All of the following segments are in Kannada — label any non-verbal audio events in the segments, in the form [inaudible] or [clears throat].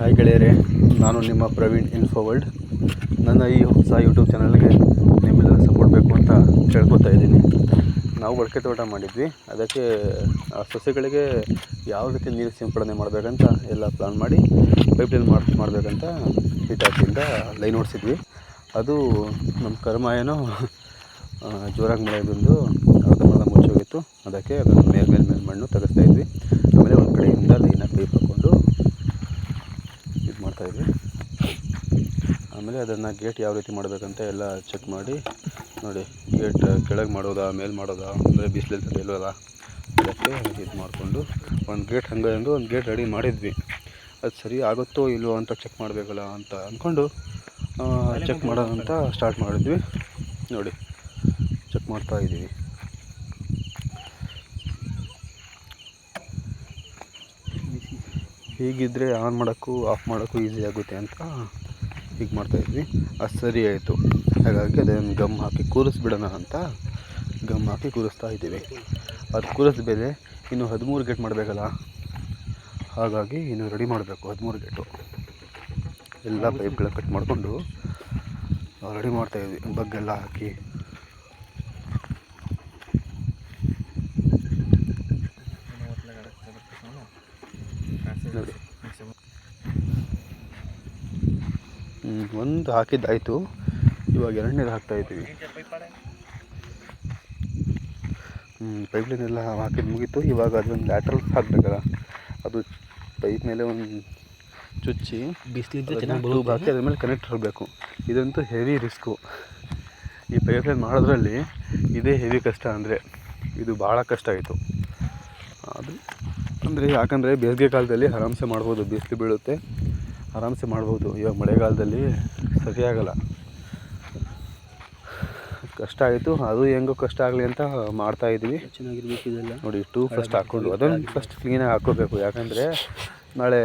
ಹಾಯ್ ಗೆಳೆಯರೇ, ನಾನು ನಿಮ್ಮ ಪ್ರವೀಣ್ ಇನ್ಫೋ ವರ್ಲ್ಡ್ ನನ್ನ ಈ ಹೊಸ ಯೂಟ್ಯೂಬ್ ಚಾನಲ್ಗೆ ನಿಮ್ಮೆಲ್ಲರ ಸಪೋರ್ಟ್ ಬೇಕು ಅಂತ ಕೇಳ್ಕೊತಾ ಇದ್ದೀನಿ. ನಾವು ಬಳಕೆ ತೋಟ ಮಾಡಿದ್ವಿ. ಅದಕ್ಕೆ, ಆ ಸಸ್ಯಗಳಿಗೆ ಯಾವ ರೀತಿ ನೀರು ಸಿಂಪಡಣೆ ಮಾಡಬೇಕಂತ ಎಲ್ಲ ಪ್ಲಾನ್ ಮಾಡಿ ಪೈಪ್ಲೈನ್ ಮಾಡಿ, ಮಾಡಬೇಕಂತ ಹಿಟಾಚಿಯಿಂದ ಲೈನ್ ಓಡಿಸಿದ್ವಿ. ಅದು ನಮ್ಮ ಕರ್ಮ ಏನೋ ಜೋರಾಗಿ ಮಳೆ ಬಂದು ಅರ್ಧ ಮರ್ಧ ಮುಚ್ಚೋಗಿತ್ತು. ಅದಕ್ಕೆ ಅದನ್ನು ಮೇಲೆ ಮೇಲೆ ಮೇಲೆ ಮಣ್ಣು ತೆಗೆಸ್ತಾ ಇದ್ವಿ. ಆಮೇಲೆ ಒಂದು ಕಡೆಯಿಂದ ಲೈನಾಗಿ ಪೈಪ್ ಹಾಕ್ಕೊಂಡು ಇದು ಮಾಡ್ತಾಯಿದ್ವಿ ಆಮೇಲೆ ಅದನ್ನು ಗೇಟ್ ಯಾವ ರೀತಿ ಮಾಡಬೇಕಂತ ಎಲ್ಲ ಚೆಕ್ ಮಾಡಿ, ನೋಡಿ ಗೇಟ್ ಕೆಳಗೆ ಮಾಡೋದಾ, ಮೇಲೆ ಮಾಡೋದಾ, ಅಂದರೆ ಬಿಸಿಲಲ್ಲಿ ತಡೆಯಲ್ವಲ್ಲ ಅದಕ್ಕೆ ಇದು ಮಾಡಿಕೊಂಡು, ಒಂದು ಗೇಟ್ ಹಂಗೆ ಒಂದು ಗೇಟ್ ರೆಡಿ ಮಾಡಿದ್ವಿ. ಅದು ಸರಿ ಆಗುತ್ತೋ ಇಲ್ವೋ ಅಂತ ಚೆಕ್ ಮಾಡಬೇಕಲ್ಲ ಅಂತ ಅಂದ್ಕೊಂಡು ಚೆಕ್ ಮಾಡೋದಂತ ಸ್ಟಾರ್ಟ್ ಮಾಡಿದ್ವಿ. ನೋಡಿ ಚೆಕ್ ಮಾಡ್ತಾ ಇದ್ದೀವಿ. ಹೀಗಿದ್ದರೆ ಆನ್ ಮಾಡೋಕ್ಕೂ ಆಫ್ ಮಾಡೋಕ್ಕೂ ಈಸಿ ಆಗುತ್ತೆ ಅಂತ ಹೀಗೆ ಮಾಡ್ತಾಯಿದ್ವಿ ಅದು ಸರಿ ಆಯಿತು. ಹಾಗಾಗಿ ಅದನ್ನು ಗಮ್ ಹಾಕಿ ಕೂರಿಸ್ಬಿಡೋಣ ಅಂತ ಗಮ್ ಹಾಕಿ ಕೂರಿಸ್ತಾ ಇದ್ದೀವಿ. ಅದು ಕೂರಿಸಿದ ಮೇಲೆ ಇನ್ನು ಹದಿಮೂರು ಗೇಟ್ ಮಾಡಬೇಕಲ್ಲ? ಹಾಗಾಗಿ ಇನ್ನು ರೆಡಿ ಮಾಡಬೇಕು, ಹದಿಮೂರು ಗೇಟು ಎಲ್ಲ ಪೈಪ್ಗಳ ಕಟ್ ಮಾಡಿಕೊಂಡು ರೆಡಿ ಮಾಡ್ತಾಯಿದ್ವಿ ಬಗ್ಗೆಲ್ಲ ಹಾಕಿ ನೋಡಿ ಹ್ಮ್, ಒಂದು ಹಾಕಿದ್ದಾಯಿತು. ಇವಾಗ ಎರಡನೇದು ಹಾಕ್ತಾಯಿದ್ದೀವಿ ಪೈಪ್ಲೈನ್ ಎಲ್ಲ ಹಾಕಿದ್ದು ಮುಗೀತು. ಇವಾಗ ಅದೊಂದು ಲ್ಯಾಟ್ರಲ್ ಹಾಕಬೇಕಲ್ಲ. ಅದು ಪೈಪ್ ಮೇಲೆ ಒಂದು ಚುಚ್ಚಿ ಬಿಸಿಲಿದ್ದು ಚೆನ್ನಾಗಿ ಹಾಕಿ ಅದ್ರ ಮೇಲೆ ಕನೆಕ್ಟ್ ಇರಬೇಕು ಇದಂತೂ ಹೆವಿ ರಿಸ್ಕು ಈ ಪೈಪ್ಲೈನ್ ಮಾಡೋದ್ರಲ್ಲಿ ಇದೇ ಹೆವಿ ಕಷ್ಟ ಅಂದರೆ ಇದು ಭಾಳ ಕಷ್ಟ ಆಯಿತು. ಅದು ಅಂದರೆ ಯಾಕಂದರೆ ಬೇಸಿಗೆ ಕಾಲದಲ್ಲಿ ಆರಾಮ್ಸೆ ಮಾಡ್ಬೋದು. ಬಿಸಿಲು ಬೀಳುತ್ತೆ. ಆರಾಮ್ಸೆ ಮಾಡ್ಬೋದು. ಇವಾಗ ಮಳೆಗಾಲದಲ್ಲಿ ಸರಿಯಾಗಲ್ಲ. ಕಷ್ಟ ಆಯಿತು. ಅದು ಹೆಂಗೋ ಕಷ್ಟ ಆಗಲಿ ಅಂತ ಮಾಡ್ತಾ ಇದ್ವಿ. ಚೆನ್ನಾಗಿರ್ಬೇಕು ಇದೆಲ್ಲ ನೋಡಿ ಟೂ ಫಸ್ಟ್ ಹಾಕ್ಕೊಂಡು ಅದನ್ನು ಫಸ್ಟ್ ಕ್ಲೀನಾಗಿ ಹಾಕ್ಕೋಬೇಕು. ಯಾಕಂದರೆ ನಾಳೆ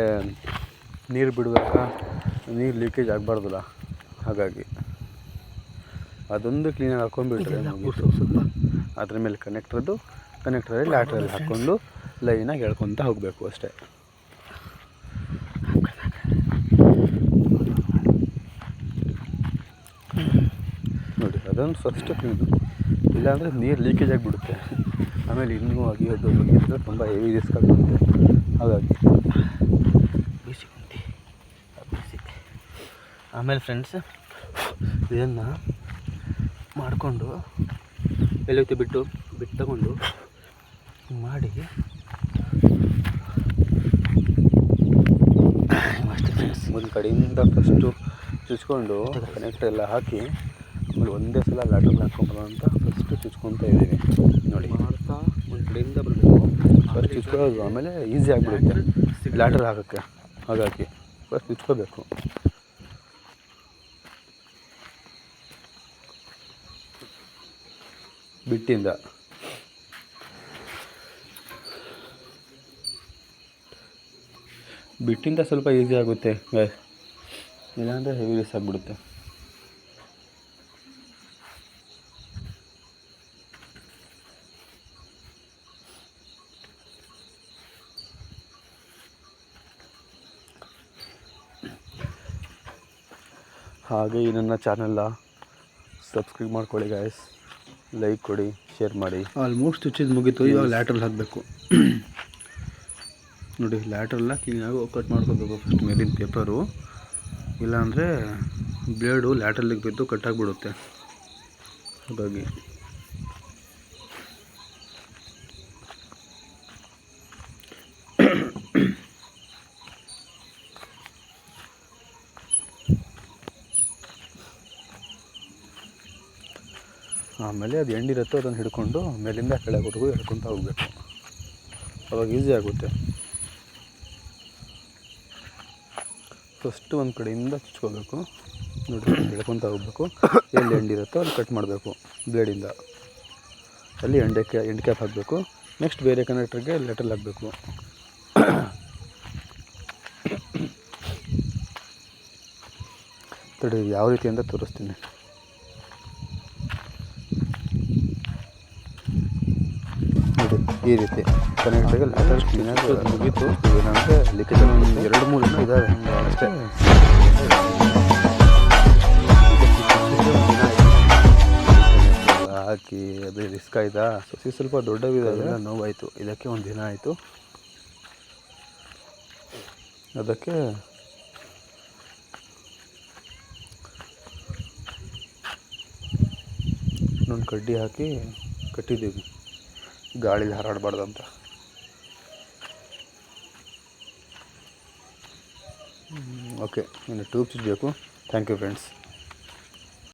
ನೀರು ಬಿಡಬೇಕಾ? ನೀರು ಲೀಕೇಜ್ ಆಗಬಾರ್ದಲ್ಲ. ಹಾಗಾಗಿ ಅದೊಂದು ಕ್ಲೀನಾಗಿ ಹಾಕ್ಕೊಂಡ್ಬಿಟ್ರೆ. ಅದ್ರ ಮೇಲೆ ಕನೆಕ್ಟ್ರದ್ದು ಕನೆಕ್ಟ್ರಲ್ಲಿ ಲ್ಯಾಟ್ರಲ್ಲಿ ಹಾಕ್ಕೊಂಡು ಲೈನಾಗಿ ಹೇಳ್ಕೊತ ಹೋಗಬೇಕು ಅಷ್ಟೇ. ಅದೊಂದು ಫಸ್ಟ್ ಕ್ಲೀನು ಇಲ್ಲಾಂದರೆ ನೀರು ಲೀಕೇಜ್ ಆಗಿಬಿಡುತ್ತೆ. ಆಮೇಲೆ ಇನ್ನೂ ಅಗಿಯೋದು ಮುಗಿದ್ರೆ ತುಂಬ ಹೆವಿ ರಿಸ್ಕ್ ಆಗಿಬಿಡುತ್ತೆ. ಹಾಗಾಗಿ ಬೀಸಿಕೊಂಡು ಕುಂತಿ ಬಿಸಿ. ಆಮೇಲೆ ಫ್ರೆಂಡ್ಸ್ ಇದನ್ನು ಮಾಡಿಕೊಂಡು ಎಲ್ಲೈತಿ ಬಿಟ್ಟು ಬಿಟ್ಟು ತಗೊಂಡು ಮಾಡಿ. ಅಷ್ಟೇ ಫ್ರೆಂಡ್ಸ್ ಒಂದು ಕಡೆಯಿಂದ ಫಸ್ಟು ಚುಚ್ಕೊಂಡು ಕನೆಕ್ಟ್ ಎಲ್ಲ ಹಾಕಿ ಆಮೇಲೆ ಒಂದೇ ಸಲ ಲ್ಯಾಟ್ರಲ್ಲಿ ಹಾಕ್ಕೊಂಬರೋ ಅಂತ ಫಸ್ಟ್ ಚುಚ್ಕೊತಾ ಇದ್ದೀನಿ. ನೋಡಿ. ಮಾಡ್ತಾ ಒಂದು ಕಡೆಯಿಂದ ಬರಬೇಕು. ಫಸ್ಟ್ ಚುಚ್ಕೊಳ್ಳೋದು ಆಮೇಲೆ ಈಸಿ ಆಗಿಬಿಡುತ್ತೆ. ಲ್ಯಾಟ್ರ್ ಹಾಕೋಕ್ಕೆ ಹಾಗಾಗಿ ಫಸ್ಟ್ ಚುಚ್ಕೋಬೇಕು. ಬಿಟ್ಟಿಂದ. ಬಿಟ್ಟಿಂದ ಸ್ವಲ್ಪ ಈಸಿ ಆಗುತ್ತೆ. ಇಲ್ಲಾಂದರೆ ಹೆವಿ ರಿಸ್ ಆಗಿಬಿಡುತ್ತೆ. ಹಾಗೆ ಈ ನನ್ನ ಚಾನೆಲ್ನ ಸಬ್ಸ್ಕ್ರೈಬ್ ಮಾಡ್ಕೊಳ್ಳಿ ಗಾಯ್ಸ್ ಲೈಕ್ ಕೊಡಿ ಶೇರ್ ಮಾಡಿ. ಆಲ್ಮೋಸ್ಟ್ ಚುಚ್ಚಿದ್ದು ಮುಗೀತು. ಇವಾಗ ಲ್ಯಾಟ್ರಲ್ ಹಾಕಬೇಕು. [clears throat] ನೋಡಿ ಲ್ಯಾಟ್ರಲ್ಲ ಕ್ಲೀನಾಗಿ ಕಟ್ ಮಾಡ್ಕೋಬೇಕು ಫಸ್ಟ್ ಮೇಲಿನ ಪೇಪರು ಇಲ್ಲಾಂದರೆ ಬ್ಲೇಡು ಲ್ಯಾಟ್ರಲ್ಲಿಗೆ ಬಿದ್ದು ಕಟ್ಟಾಗಿಬಿಡುತ್ತೆ ಹಾಗಾಗಿ. [clears throat] ಆಮೇಲೆ ಅದು ಎಂಡಿರುತ್ತೋ ಅದನ್ನು ಹಿಡ್ಕೊಂಡು ಮೇಲಿಂದ ಕೆಳಗವರೆಗೂ ಎಳ್ಕೊತ ಹೋಗಬೇಕು. ಅವಾಗ ಈಸಿ ಆಗುತ್ತೆ. ಫಸ್ಟ್ ಒಂದು ಕಡೆಯಿಂದ ಚುಚ್ಕೋಬೇಕು ನೋಡಿ ಎಳ್ಕೊತ ಹೋಗಬೇಕು. ಎಲ್ಲಿ ಎಂಡಿರುತ್ತೋ ಅಲ್ಲಿ ಕಟ್ ಮಾಡಬೇಕು ಬ್ಲೇಡಿಂದ ಅಲ್ಲಿ ಎಂಡೆ ಎಂಡ್ ಕ್ಯಾಪ್ ಹಾಕಬೇಕು. ನೆಕ್ಸ್ಟ್ ಬೇರೆ ಕನೆಕ್ಟ್ರಿಗೆ ಲೆಟಲ್ ಹಾಕಬೇಕು. ತಡಿ ಯಾವ ರೀತಿ ಅಂತ ತೋರಿಸ್ತೀನಿ ನೋಡಿ ಈ ರೀತಿ ಕನೆಕ್ಟಾಗಿ ಲೇಟೆಸ್ಟ್ ಕ್ಲೀನಾಗಿ ಮುಗೀತು, ಏನಂದರೆ ಒಂದು ಎರಡು ಮೂರು ದಿನ ಇದ್ದಾವೆ ಅಷ್ಟೇ. ಹಾಕಿ, ಅದೇ ರಿಸ್ಕ್ ಆಯ್ತಾ? ಸಸಿ ಸ್ವಲ್ಪ ದೊಡ್ಡವಿದ್ದಾವೆ ನೋವಾಯಿತು. ಇದಕ್ಕೆ ಒಂದು ದಿನ ಆಯಿತು. ಅದಕ್ಕೆ ಇನ್ನೊಂದು ಕಡ್ಡಿ ಹಾಕಿ ಕಟ್ಟಿದ್ದೀವಿ. ಗಾಳಿ ಹಾರಾಡಬಾರ್ದು ಅಂತ ಓಕೆ ಇನ್ನು ಟ್ಯೂಬ್ಸ್ ಬೇಕು ಥ್ಯಾಂಕ್ ಯು ಫ್ರೆಂಡ್ಸ್